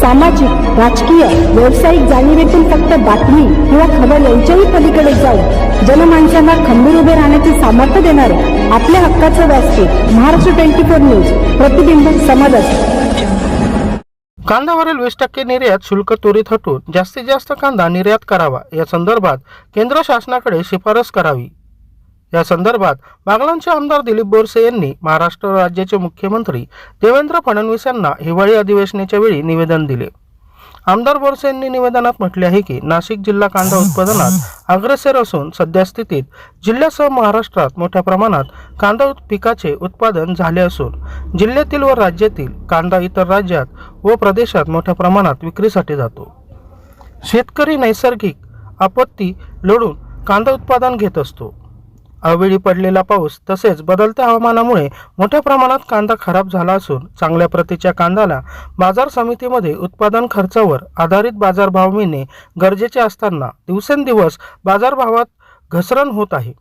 सामाजिक राजकीय व्यावसायिक जाणीवेतून फक्त बातमी किंवा खबर यांच्याही पलीकडे जाऊन जनमानसांना खंबीर उभे राहण्याचे सामर्थ्य देणारे आपल्या हक्काचं व्यासपीठ महाराष्ट्र ट्वेंटी फोर न्यूज प्रतिबिंब समाजात कांद्यावरील वीस टक्के निर्यात शुल्क त्वरित हटवून जास्तीत जास्त कांदा निर्यात करावा. या संदर्भात केंद्र शासनाकडे शिफारस करावी. या संदर्भात बागलांचे आमदार दिलीप बोरसे यांनी महाराष्ट्र राज्याचे मुख्यमंत्री देवेंद्र फडणवीस यांना हिवाळी अधिवेशनाच्या वेळी निवेदन दिले. आमदार बोरसे यांनी निवेदनात म्हटले आहे की नाशिक जिल्हा कांदा उत्पादनात अग्रेसर असून सध्या स्थितीत जिल्ह्यासह महाराष्ट्रात मोठ्या प्रमाणात कांदा पिकाचे उत्पादन झाले असून जिल्ह्यातील व राज्यातील कांदा इतर राज्यात व प्रदेशात मोठ्या प्रमाणात विक्रीसाठी जातो. शेतकरी नैसर्गिक आपत्ती लढून कांदा उत्पादन घेत असतो. अवेळी पडलेला पाऊस तसेच बदलत्या हवामानामुळे मोठ्या प्रमाणात कांदा खराब झाला असून चांगल्या प्रतीच्या कांद्याला बाजार समितीमध्ये उत्पादन खर्चावर आधारित बाजारभाव मिळणे गरजेचे असताना दिवसेंदिवस बाजारभावात घसरण होत आहे.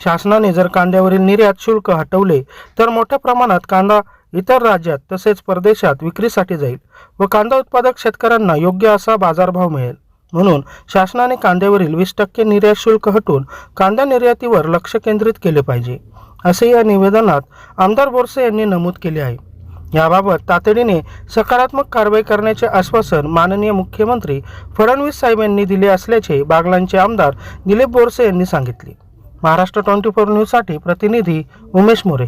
शासनाने जर कांद्यावरील निर्यात शुल्क हटवले तर मोठ्या प्रमाणात कांदा इतर राज्यात तसेच परदेशात विक्रीसाठी जाईल व कांदा उत्पादक शेतकऱ्यांना योग्य असा बाजारभाव मिळेल. म्हणून शासनाने कांद्यावरील वीस टक्के निर्यात शुल्क हटवून कांदा निर्यातीवर लक्ष केंद्रित केले पाहिजे असे या निवेदनात आमदार बोरसे यांनी नमूद केले आहे. याबाबत तातडीने सकारात्मक कारवाई करण्याचे आश्वासन माननीय मुख्यमंत्री फडणवीस साहेब यांनी दिले असल्याचे बागलांचे आमदार दिलीप बोरसे यांनी सांगितले. महाराष्ट्र ट्वेंटी फोर न्यूजसाठी प्रतिनिधी उमेश मोरे.